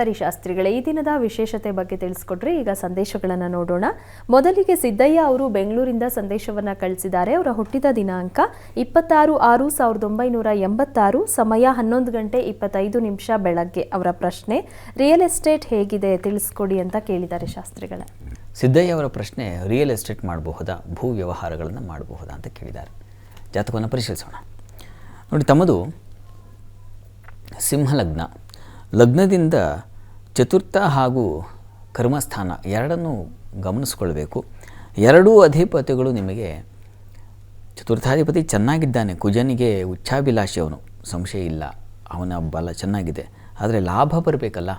ಸರಿ ಶಾಸ್ತ್ರಿಗಳೇ ಈ ದಿನದ ವಿಶೇಷತೆ ಬಗ್ಗೆ ತಿಳಿಸ್ಕೊಟ್ರಿ ಈಗ ಸಂದೇಶಗಳನ್ನು ನೋಡೋಣ. ಮೊದಲಿಗೆ ಸಿದ್ದಯ್ಯ ಅವರು ಬೆಂಗಳೂರಿಂದ ಸಂದೇಶವನ್ನ ಕಳಿಸಿದ್ದಾರೆ. ಅವರ ಹುಟ್ಟಿದ ದಿನಾಂಕ ಇಪ್ಪತ್ತಾರು ಆರು ಸಾವಿರದ ಒಂಬೈನೂರ ಎಂಬತ್ತಾರು, ಸಮಯ ಹನ್ನೊಂದು ಗಂಟೆ ಇಪ್ಪತ್ತೈದು ನಿಮಿಷ ಬೆಳಗ್ಗೆ. ಅವರ ಪ್ರಶ್ನೆ, ರಿಯಲ್ ಎಸ್ಟೇಟ್ ಹೇಗಿದೆ? ತಿಳಿಸ್ಕೊಡಿ ಅಂತ ಕೇಳಿದ್ದಾರೆ ಶಾಸ್ತ್ರಿಗಳ. ಸಿದ್ದಯ್ಯ ಅವರ ಪ್ರಶ್ನೆ, ರಿಯಲ್ ಎಸ್ಟೇಟ್ ಮಾಡಬಹುದಾ? ಭೂ ವ್ಯವಹಾರಗಳನ್ನು ಮಾಡಬಹುದಾ? ಅಂತ ಕೇಳಿದ್ದಾರೆ. ಜಾತಕವನ್ನು ಪರಿಶೀಲಿಸೋಣ. ನೋಡಿ, ತಮ್ಮದು ಸಿಂಹಲಗ್ನ. ಲಗ್ನದಿಂದ ಚತುರ್ಥ ಹಾಗೂ ಕರ್ಮಸ್ಥಾನ ಎರಡನ್ನೂ ಗಮನಿಸ್ಕೊಳ್ಬೇಕು. ಎರಡೂ ಅಧಿಪತಿಗಳು ನಿಮಗೆ ಚತುರ್ಥಾಧಿಪತಿ ಚೆನ್ನಾಗಿದ್ದಾನೆ. ಕುಜನಿಗೆ ಉಚ್ಚಾಭಿಲಾಷಿ ಅವನು. ಸಂಶಯ ಇಲ್ಲ. ಅವನ ಬಲ ಚೆನ್ನಾಗಿದೆ. ಆದರೆ ಲಾಭ ಬರಬೇಕಲ್ಲ.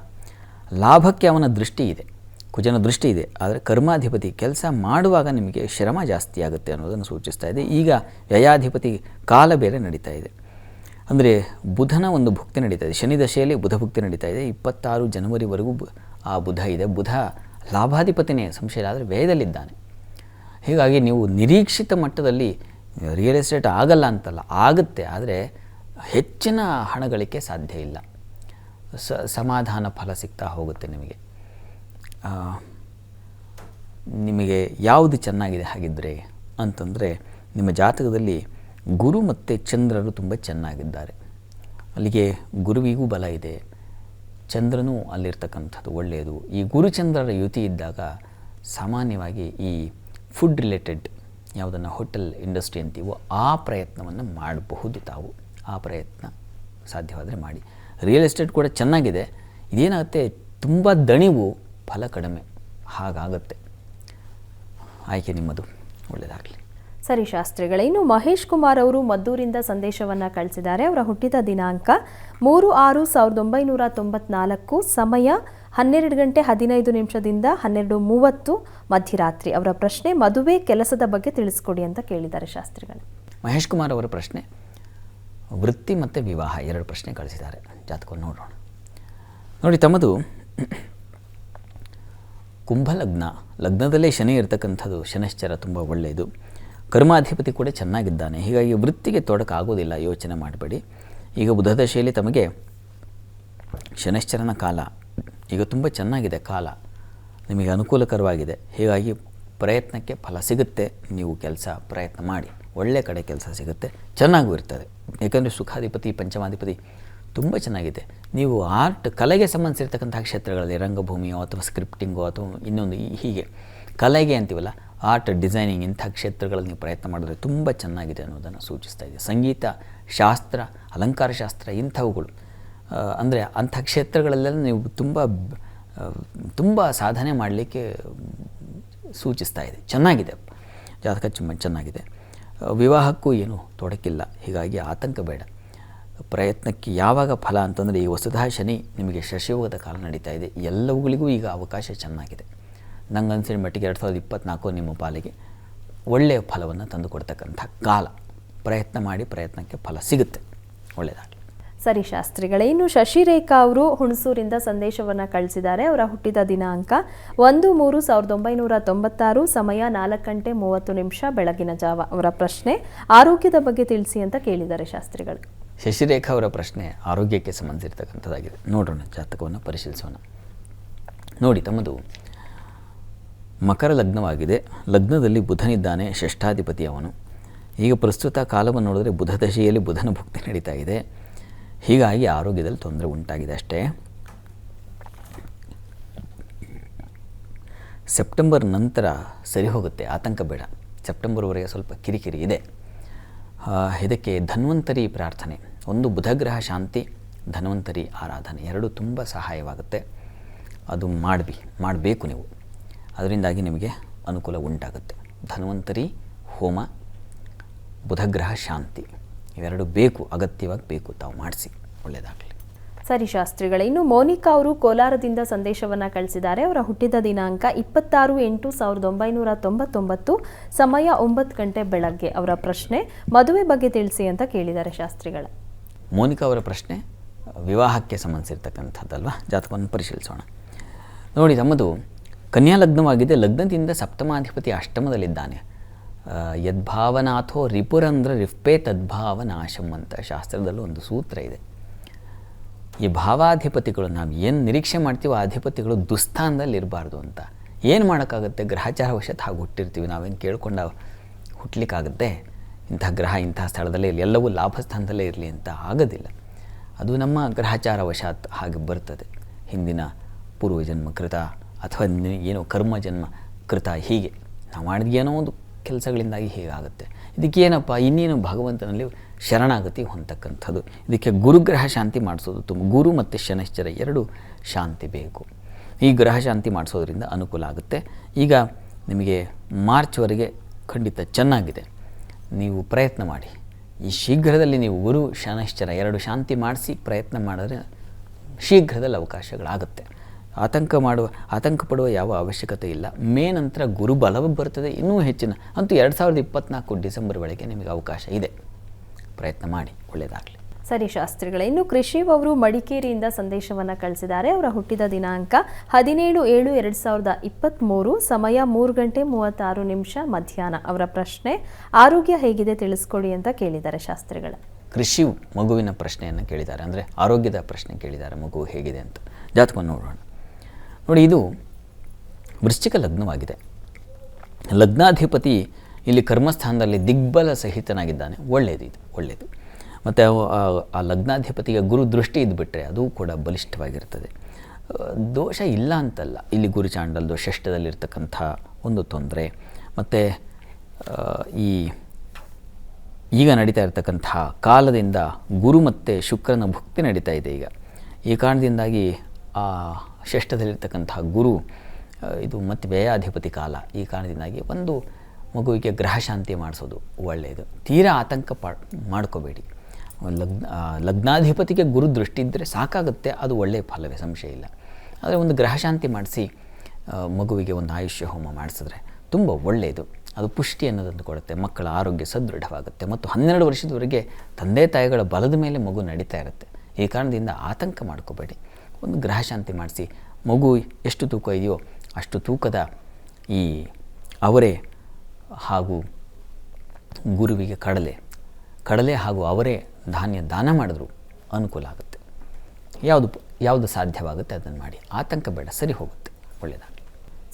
ಲಾಭಕ್ಕೆ ಅವನ ದೃಷ್ಟಿ ಇದೆ. ಕುಜನ ದೃಷ್ಟಿ ಇದೆ. ಆದರೆ ಕರ್ಮಾಧಿಪತಿ ಕೆಲಸ ಮಾಡುವಾಗ ನಿಮಗೆ ಶ್ರಮ ಜಾಸ್ತಿ ಆಗುತ್ತೆ ಅನ್ನೋದನ್ನು ಸೂಚಿಸ್ತಾ ಇದೆ. ಈಗ ವ್ಯಯಾಧಿಪತಿ ಕಾಲ ಬೇರೆ ನಡೀತಾ ಇದೆ. ಅಂದರೆ ಬುಧನ ಒಂದು ಭುಕ್ತಿ ನಡೀತಾ ಇದೆ. ಶನಿ ದಶೆಯಲ್ಲಿ ಬುಧ ಭುಕ್ತಿ ನಡೀತಾ ಇದೆ. ಇಪ್ಪತ್ತಾರು ಜನವರಿವರೆಗೂ ಆ ಬುಧ ಇದೆ. ಬುಧ ಲಾಭಾಧಿಪತಿನೇ ಸಂಶಯ ಆದರೆ ವ್ಯಯದಲ್ಲಿದ್ದಾನೆ. ಹೀಗಾಗಿ ನೀವು ನಿರೀಕ್ಷಿತ ಮಟ್ಟದಲ್ಲಿ ರಿಯಲ್ ಎಸ್ಟೇಟ್ ಆಗಲ್ಲ ಅಂತಲ್ಲ, ಆಗುತ್ತೆ. ಆದರೆ ಹೆಚ್ಚಿನ ಹಣ ಗಳಿಕೆ ಸಾಧ್ಯ ಇಲ್ಲ. ಸ, ಸಮಾಧಾನ ಫಲ ಸಿಗ್ತಾ ಹೋಗುತ್ತೆ ನಿಮಗೆ. ನಿಮಗೆ ಯಾವುದು ಚೆನ್ನಾಗಿದೆ ಹಾಗಿದ್ದರೆ ಅಂತಂದರೆ ನಿಮ್ಮ ಜಾತಕದಲ್ಲಿ ಗುರು ಮತ್ತು ಚಂದ್ರರು ತುಂಬ ಚೆನ್ನಾಗಿದ್ದಾರೆ. ಅಲ್ಲಿಗೆ ಗುರುವಿಗೂ ಬಲ ಇದೆ. ಚಂದ್ರನೂ ಅಲ್ಲಿರ್ತಕ್ಕಂಥದ್ದು ಒಳ್ಳೆಯದು. ಈ ಗುರುಚಂದ್ರರ ಯುತಿ ಇದ್ದಾಗ ಸಾಮಾನ್ಯವಾಗಿ ಈ ಫುಡ್ ರಿಲೇಟೆಡ್ ಯಾವುದನ್ನು ಹೋಟೆಲ್ ಇಂಡಸ್ಟ್ರಿ ಅಂತೀವೋ ಆ ಪ್ರಯತ್ನವನ್ನು ಮಾಡಬಹುದು ತಾವು. ಆ ಪ್ರಯತ್ನ ಸಾಧ್ಯವಾದರೆ ಮಾಡಿ. ರಿಯಲ್ ಎಸ್ಟೇಟ್ ಕೂಡ ಚೆನ್ನಾಗಿದೆ. ಇದೇನಾಗುತ್ತೆ? ತುಂಬ ದಣಿವು, ಫಲ ಕಡಿಮೆ. ಹಾಗಾಗತ್ತೆ. ಆಯ್ಕೆ ನಿಮ್ಮದು. ಒಳ್ಳೆಯದಾಗಲಿ ಸರಿ ಶಾಸ್ತ್ರಿಗಳೇ, ಇನ್ನು ಮಹೇಶ್ ಕುಮಾರ್ ಅವರು ಮದ್ದೂರಿಂದ ಸಂದೇಶವನ್ನು ಕಳಿಸಿದ್ದಾರೆ. ಅವರ ಹುಟ್ಟಿದ ದಿನಾಂಕ ಮೂರು ಆರು ಸಾವಿರದ ಒಂಬೈನೂರ ತೊಂಬತ್ನಾಲ್ಕು, ಸಮಯ ಹನ್ನೆರಡು ಗಂಟೆ ಹದಿನೈದು ನಿಮಿಷದಿಂದ ಹನ್ನೆರಡು ಮೂವತ್ತು ಮಧ್ಯರಾತ್ರಿ. ಅವರ ಪ್ರಶ್ನೆ, ಮದುವೆ ಕೆಲಸದ ಬಗ್ಗೆ ತಿಳಿಸ್ಕೊಡಿ ಅಂತ ಕೇಳಿದ್ದಾರೆ ಶಾಸ್ತ್ರಿಗಳು. ಮಹೇಶ್ ಕುಮಾರ್ ಅವರ ಪ್ರಶ್ನೆ, ವೃತ್ತಿ ಮತ್ತು ವಿವಾಹ, ಎರಡು ಪ್ರಶ್ನೆ ಕಳಿಸಿದ್ದಾರೆ. ಜಾತಕವನ್ನು ನೋಡೋಣ. ನೋಡಿ ತಮ್ಮದು, ಕುಂಭಲಗ್ನ. ಲಗ್ನದಲ್ಲೇ ಶನಿ ಇರ್ತಕ್ಕಂಥದ್ದು, ಶನಶ್ಚರ ತುಂಬ ಒಳ್ಳೆಯದು. ಕರ್ಮಾಧಿಪತಿ ಕೂಡ ಚೆನ್ನಾಗಿದ್ದಾನೆ. ಹೀಗಾಗಿ ವೃತ್ತಿಗೆ ತೊಡಕಾಗೋದಿಲ್ಲ, ಯೋಚನೆ ಮಾಡಬೇಡಿ. ಈಗ ಬುಧದಶೆಯಲ್ಲಿ ತಮಗೆ ಶನಶ್ಚರನ ಕಾಲ. ಈಗ ತುಂಬ ಚೆನ್ನಾಗಿದೆ ಕಾಲ. ನಿಮಗೆ ಅನುಕೂಲಕರವಾಗಿದೆ. ಹೀಗಾಗಿ ಪ್ರಯತ್ನಕ್ಕೆ ಫಲ ಸಿಗುತ್ತೆ. ನೀವು ಕೆಲಸ ಪ್ರಯತ್ನ ಮಾಡಿ. ಒಳ್ಳೆ ಕಡೆ ಕೆಲಸ ಸಿಗುತ್ತೆ. ಚೆನ್ನಾಗೂ ಇರ್ತದೆ. ಏಕೆಂದರೆ ಸುಖಾಧಿಪತಿ, ಪಂಚಮಾಧಿಪತಿ ತುಂಬ ಚೆನ್ನಾಗಿದೆ. ನೀವು ಆರ್ಟ್, ಕಲೆಗೆ ಸಂಬಂಧಿಸಿರ್ತಕ್ಕಂಥ ಕ್ಷೇತ್ರಗಳಲ್ಲಿ ರಂಗಭೂಮಿಯೋ ಅಥವಾ ಸ್ಕ್ರಿಪ್ಟಿಂಗೋ ಅಥವಾ ಇನ್ನೊಂದು ಹೀಗೆ. ಕಲೆಗೆ ಅಂತೀವಲ್ಲ ಆರ್ಟ್ ಡಿಸೈನಿಂಗ್ ಇಂಥ ಕ್ಷೇತ್ರಗಳಲ್ಲಿ ನೀವು ಪ್ರಯತ್ನ ಮಾಡಿದ್ರೆ ತುಂಬ ಚೆನ್ನಾಗಿದೆ ಅನ್ನೋದನ್ನು ಸೂಚಿಸ್ತಾ ಇದೆ. ಸಂಗೀತ, ಶಾಸ್ತ್ರ, ಅಲಂಕಾರ ಶಾಸ್ತ್ರ ಇಂಥವುಗಳು. ಅಂದರೆ ಅಂಥ ಕ್ಷೇತ್ರಗಳಲ್ಲೆಲ್ಲ ನೀವು ತುಂಬ ತುಂಬ ಸಾಧನೆ ಮಾಡಲಿಕ್ಕೆ ಸೂಚಿಸ್ತಾ ಇದೆ. ಚೆನ್ನಾಗಿದೆ. ಜಾತಕ ತುಂಬ ಚೆನ್ನಾಗಿದೆ. ವಿವಾಹಕ್ಕೂ ಏನು ತೊಡಕಿಲ್ಲ. ಹೀಗಾಗಿ ಆತಂಕ ಬೇಡ. ಪ್ರಯತ್ನಕ್ಕೆ ಯಾವಾಗ ಫಲ ಅಂತಂದರೆ ಈ ವಸುಧಾ ಶನಿ ನಿಮಗೆ ಶಶಿಯೋಗದ ಕಾಲ ನಡೀತಾ ಇದೆ. ಎಲ್ಲವುಗಳಿಗೂ ಈಗ ಅವಕಾಶ ಚೆನ್ನಾಗಿದೆ. ನಂಗೆ ಅನ್ಸಿದ ಮಟ್ಟಿಗೆ ಎರಡು ಸಾವಿರದ ಇಪ್ಪತ್ತ್ನಾಲ್ಕು ನಿಮ್ಮ ಪಾಲಿಗೆ ಒಳ್ಳೆಯ ಫಲವನ್ನು ತಂದುಕೊಡ್ತಕ್ಕಂಥ ಕಾಲ. ಪ್ರಯತ್ನ ಮಾಡಿ ಪ್ರಯತ್ನಕ್ಕೆ ಫಲ ಸಿಗುತ್ತೆ. ಒಳ್ಳೆಯದಾಗಲಿ ಸರಿ ಶಾಸ್ತ್ರಿಗಳೇ ಇನ್ನು ಶಶಿರೇಖಾ ಅವರು ಹುಣಸೂರಿಂದ ಸಂದೇಶವನ್ನು ಕಳಿಸಿದ್ದಾರೆ. ಅವರ ಹುಟ್ಟಿದ ದಿನಾಂಕ ಒಂದು ಮೂರು ಸಾವಿರದ ಒಂಬೈನೂರ ತೊಂಬತ್ತಾರು ಸಮಯ ನಾಲ್ಕು ಗಂಟೆ ಮೂವತ್ತು ನಿಮಿಷ ಬೆಳಗಿನ ಜಾವ. ಅವರ ಪ್ರಶ್ನೆ ಆರೋಗ್ಯದ ಬಗ್ಗೆ ತಿಳಿಸಿ ಅಂತ ಕೇಳಿದ್ದಾರೆ ಶಾಸ್ತ್ರಿಗಳು. ಶಶಿರೇಖಾ ಅವರ ಪ್ರಶ್ನೆ ಆರೋಗ್ಯಕ್ಕೆ ಸಂಬಂಧಿಸಿರ್ತಕ್ಕಂಥದ್ದಾಗಿದೆ. ನೋಡೋಣ ಜಾತಕವನ್ನು ಪರಿಶೀಲಿಸೋಣ. ನೋಡಿ ತಮ್ಮದು ಮಕರ ಲಗ್ನವಾಗಿದೆ. ಲಗ್ನದಲ್ಲಿ ಬುಧನಿದ್ದಾನೆ ಷಷ್ಠಾಧಿಪತಿ ಅವನು. ಈಗ ಪ್ರಸ್ತುತ ಕಾಲವನ್ನು ನೋಡಿದ್ರೆ ಬುಧ ದಶೆಯಲ್ಲಿ ಬುಧನ ಭುಕ್ತಿ ನಡೀತಾ ಇದೆ. ಹೀಗಾಗಿ ಆರೋಗ್ಯದಲ್ಲಿ ತೊಂದರೆ ಉಂಟಾಗಿದೆ ಅಷ್ಟೇ. ಸೆಪ್ಟೆಂಬರ್ ನಂತರ ಸರಿ ಹೋಗುತ್ತೆ, ಆತಂಕ ಬೇಡ. ಸೆಪ್ಟೆಂಬರ್ವರೆಗೆ ಸ್ವಲ್ಪ ಕಿರಿಕಿರಿ ಇದೆ. ಇದಕ್ಕೆ ಧನ್ವಂತರಿ ಪ್ರಾರ್ಥನೆ. ಒಂದು ಬುಧಗ್ರಹ ಶಾಂತಿ, ಧನ್ವಂತರಿ ಆರಾಧನೆ. ಎರಡೂ ತುಂಬ ಸಹಾಯವಾಗುತ್ತೆ. ಅದು ಮಾಡಬಿ, ಮಾಡಬೇಕು ನೀವು. ಅದರಿಂದಾಗಿ ನಿಮಗೆ ಅನುಕೂಲ ಉಂಟಾಗುತ್ತೆ. ಧನ್ವಂತರಿ ಹೋಮ ಬುಧಗ್ರಹ ಶಾಂತಿ. ಇವೆರಡು ಬೇಕು ಅಗತ್ಯವಾಗಿ ಬೇಕು ತಾವು ಮಾಡಿಸಿ. ಒಳ್ಳೆಯದಾಗಲಿ ಸರಿ ಶಾಸ್ತ್ರಿಗಳೇ ಇನ್ನು ಮೋನಿಕಾ ಅವರು ಕೋಲಾರದಿಂದ ಸಂದೇಶವನ್ನು ಕಳಿಸಿದ್ದಾರೆ. ಅವರ ಹುಟ್ಟಿದ ದಿನಾಂಕ ಇಪ್ಪತ್ತಾರು ಎಂಟು ಸಾವಿರದ ಒಂಬೈನೂರ ತೊಂಬತ್ತೊಂಬತ್ತು ಸಮಯ ಒಂಬತ್ತು ಗಂಟೆ ಬೆಳಗ್ಗೆ. ಅವರ ಪ್ರಶ್ನೆ ಮದುವೆ ಬಗ್ಗೆ ತಿಳಿಸಿ ಅಂತ ಕೇಳಿದ್ದಾರೆ ಶಾಸ್ತ್ರಿಗಳ. ಮೋನಿಕಾ ಅವರ ಪ್ರಶ್ನೆ ವಿವಾಹಕ್ಕೆ ಸಂಬಂಧಿಸಿರ್ತಕ್ಕಂಥದ್ದಲ್ವ? ಜಾತಕವನ್ನು ಪರಿಶೀಲಿಸೋಣ. ನೋಡಿ ತಮ್ಮದು ಕನ್ಯಾ ಲಗ್ನವಾಗಿದೆ. ಲಗ್ನದಿಂದ ಸಪ್ತಮಾಧಿಪತಿ ಅಷ್ಟಮದಲ್ಲಿದ್ದಾನೆ. ಯದ್ಭಾವನಾಥೋ ರಿಪುರಂದ್ರ ರಿಫ್ಪೇ ತದ್ಭಾವನಾಶಂ ಅಂತ ಶಾಸ್ತ್ರದಲ್ಲೂ ಒಂದು ಸೂತ್ರ ಇದೆ. ಈ ಭಾವಾಧಿಪತಿಗಳು ನಾವು ಏನು ನಿರೀಕ್ಷೆ ಮಾಡ್ತೀವೋ ಅಧಿಪತಿಗಳು ದುಸ್ಥಾನದಲ್ಲಿ ಇರಬಾರ್ದು ಅಂತ. ಏನು ಮಾಡೋಕ್ಕಾಗುತ್ತೆ? ಗ್ರಹಚಾರ ವಶತ್ ಹಾಗೆ ಹುಟ್ಟಿರ್ತೀವಿ. ನಾವೇನು ಕೇಳ್ಕೊಂಡ ಹುಟ್ಟಲಿಕ್ಕಾಗುತ್ತೆ ಇಂಥ ಗ್ರಹ ಇಂಥ ಸ್ಥಳದಲ್ಲೇ ಇರಲಿ, ಎಲ್ಲವೂ ಲಾಭಸ್ಥಾನದಲ್ಲೇ ಇರಲಿ ಅಂತ ಆಗೋದಿಲ್ಲ. ಅದು ನಮ್ಮ ಗ್ರಹಚಾರ ವಶಾತ್ ಹಾಗೆ ಬರ್ತದೆ. ಹಿಂದಿನ ಪೂರ್ವಜನ್ಮ ಕೃತ ಅಥವಾ ಏನು ಕರ್ಮ, ಜನ್ಮ, ಕೃತ, ಹೀಗೆ ನಾವು ಮಾಡಿದ ಏನೋ ಒಂದು ಕೆಲಸಗಳಿಂದಾಗಿ ಹೀಗಾಗುತ್ತೆ. ಇದಕ್ಕೇನಪ್ಪ ಇನ್ನೇನು ಭಗವಂತನಲ್ಲಿ ಶರಣಾಗತಿ ಹೊಂದತಕ್ಕಂಥದ್ದು. ಇದಕ್ಕೆ ಗುರುಗ್ರಹ ಶಾಂತಿ ಮಾಡಿಸೋದು ತುಂಬ, ಗುರು ಮತ್ತು ಶನಶ್ಚರ ಎರಡು ಶಾಂತಿ ಬೇಕು. ಈ ಗ್ರಹ ಶಾಂತಿ ಮಾಡಿಸೋದ್ರಿಂದ ಅನುಕೂಲ ಆಗುತ್ತೆ. ಈಗ ನಿಮಗೆ ಮಾರ್ಚ್ವರೆಗೆ ಖಂಡಿತ ಚೆನ್ನಾಗಿದೆ. ನೀವು ಪ್ರಯತ್ನ ಮಾಡಿ. ಈ ಶೀಘ್ರದಲ್ಲಿ ನೀವು ಗುರು, ಶನಶ್ಚರ ಎರಡು ಶಾಂತಿ ಮಾಡಿಸಿ ಪ್ರಯತ್ನ ಮಾಡಿದ್ರೆ ಶೀಘ್ರದಲ್ಲಿ ಅವಕಾಶಗಳಾಗುತ್ತೆ. ಆತಂಕ ಮಾಡುವ ಆತಂಕ ಪಡುವ ಯಾವ ಅವಶ್ಯಕತೆ ಇಲ್ಲ. ಮೇ ನಂತರ ಗುರು ಬಲವು ಬರ್ತದೆ ಇನ್ನೂ ಹೆಚ್ಚಿನ. ಅಂತೂ ಎರಡು ಸಾವಿರದ ಇಪ್ಪತ್ತ್ನಾಲ್ಕು ಡಿಸೆಂಬರ್ ಒಳಗೆ ನಿಮಗೆ ಅವಕಾಶ ಇದೆ. ಪ್ರಯತ್ನ ಮಾಡಿ ಒಳ್ಳೆಯದಾಗಲಿ ಸರಿ ಶಾಸ್ತ್ರಿಗಳೇ ಇನ್ನು ಕೃಷಿ ಅವರು ಮಡಿಕೇರಿಯಿಂದ ಸಂದೇಶವನ್ನು ಕಳಿಸಿದ್ದಾರೆ. ಅವರ ಹುಟ್ಟಿದ ದಿನಾಂಕ ಹದಿನೇಳು ಏಳು ಎರಡು ಸಾವಿರದ ಇಪ್ಪತ್ತ್ಮೂರು ಸಮಯ ಮೂರು ಗಂಟೆ ಮೂವತ್ತಾರು ನಿಮಿಷ ಮಧ್ಯಾಹ್ನ. ಅವರ ಪ್ರಶ್ನೆ ಆರೋಗ್ಯ ಹೇಗಿದೆ ತಿಳಿಸ್ಕೊಡಿ ಅಂತ ಕೇಳಿದ್ದಾರೆ ಶಾಸ್ತ್ರಿಗಳ. ಕೃಷಿ ಮಗುವಿನ ಪ್ರಶ್ನೆಯನ್ನು ಕೇಳಿದ್ದಾರೆ ಅಂದರೆ ಆರೋಗ್ಯದ ಪ್ರಶ್ನೆ ಕೇಳಿದ್ದಾರೆ ಮಗು ಹೇಗಿದೆ ಅಂತ. ಜಾತಕವನ್ನು ನೋಡೋಣ. ನೋಡಿ, ಇದು ವೃಶ್ಚಿಕ ಲಗ್ನವಾಗಿದೆ. ಲಗ್ನಾಧಿಪತಿ ಇಲ್ಲಿ ಕರ್ಮಸ್ಥಾನದಲ್ಲಿ ದಿಗ್ಬಲ ಸಹಿತನಾಗಿದ್ದಾನೆ. ಒಳ್ಳೆಯದು ಇದು ಒಳ್ಳೆಯದು ಮತ್ತು ಆ ಲಗ್ನಾಧಿಪತಿಗೆ ಗುರು ದೃಷ್ಟಿ ಇದ್ದುಬಿಟ್ರೆ ಅದು ಕೂಡ ಬಲಿಷ್ಠವಾಗಿರ್ತದೆ. ದೋಷ ಇಲ್ಲ ಅಂತಲ್ಲ. ಇಲ್ಲಿ ಗುರುಚಾಂಡಲ್ದು ಷಷ್ಠದಲ್ಲಿರ್ತಕ್ಕಂಥ ಒಂದು ತೊಂದರೆ. ಮತ್ತು ಈ ಈಗ ನಡೀತಾ ಇರತಕ್ಕಂಥ ಕಾಲದಿಂದ ಗುರು ಮತ್ತು ಶುಕ್ರನ ಭುಕ್ತಿ ನಡೀತಾ ಇದೆ ಈಗ. ಈ ಕಾರಣದಿಂದಾಗಿ ಆ ಷಷ್ಠದಲ್ಲಿರ್ತಕ್ಕಂಥ ಗುರು ಇದು ಮತ್ತು ವ್ಯಯಾಧಿಪತಿ ಕಾಲ. ಈ ಕಾರಣದಿಂದಾಗಿ ಒಂದು ಮಗುವಿಗೆ ಗ್ರಹ ಶಾಂತಿ ಮಾಡಿಸೋದು ಒಳ್ಳೆಯದು. ತೀರಾ ಆತಂಕ ಪಾ, ಮಾಡ್ಕೋಬೇಡಿ. ಲಗ್ನ ಲಗ್ನಾಧಿಪತಿಗೆ ಗುರು ದೃಷ್ಟಿ ಇದ್ದರೆ ಸಾಕಾಗುತ್ತೆ, ಅದು ಒಳ್ಳೆಯ ಫಲವೇ, ಸಂಶಯ ಇಲ್ಲ. ಆದರೆ ಒಂದು ಗ್ರಹ ಶಾಂತಿ ಮಾಡಿಸಿ ಮಗುವಿಗೆ ಒಂದು ಆಯುಷ್ಯ ಹೋಮ ಮಾಡಿಸಿದ್ರೆ ತುಂಬ ಒಳ್ಳೆಯದು. ಅದು ಪುಷ್ಟಿ ಅನ್ನೋದನ್ನು ಕೊಡುತ್ತೆ, ಮಕ್ಕಳ ಆರೋಗ್ಯ ಸದೃಢವಾಗುತ್ತೆ. ಮತ್ತು ಹನ್ನೆರಡು ವರ್ಷದವರೆಗೆ ತಂದೆ ತಾಯಿಗಳ ಬಲದ ಮೇಲೆ ಮಗು ನಡೀತಾ ಇರುತ್ತೆ. ಈ ಕಾರಣದಿಂದ ಆತಂಕ ಮಾಡ್ಕೋಬೇಡಿ. ಒಂದು ಗ್ರಹಶಾಂತಿ ಮಾಡಿಸಿ. ಮಗು ಎಷ್ಟು ತೂಕ ಇದೆಯೋ ಅಷ್ಟು ತೂಕದ ಈ ಅವರೇ ಹಾಗೂ ಗುರುವಿಗೆ ಕಡಲೆ. ಕಡಲೆ ಹಾಗೂ ಅವರೇ ಧಾನ್ಯ ದಾನ ಮಾಡಿದ್ರು. ಅನುಕೂಲ ಆಗುತ್ತೆ. ಯಾವುದು ಯಾವುದು ಸಾಧ್ಯವಾಗುತ್ತೆ ಅದನ್ನು ಮಾಡಿ. ಆತಂಕ ಬೇಡ, ಸರಿ ಹೋಗುತ್ತೆ. ಒಳ್ಳೆಯದಾಗಲಿ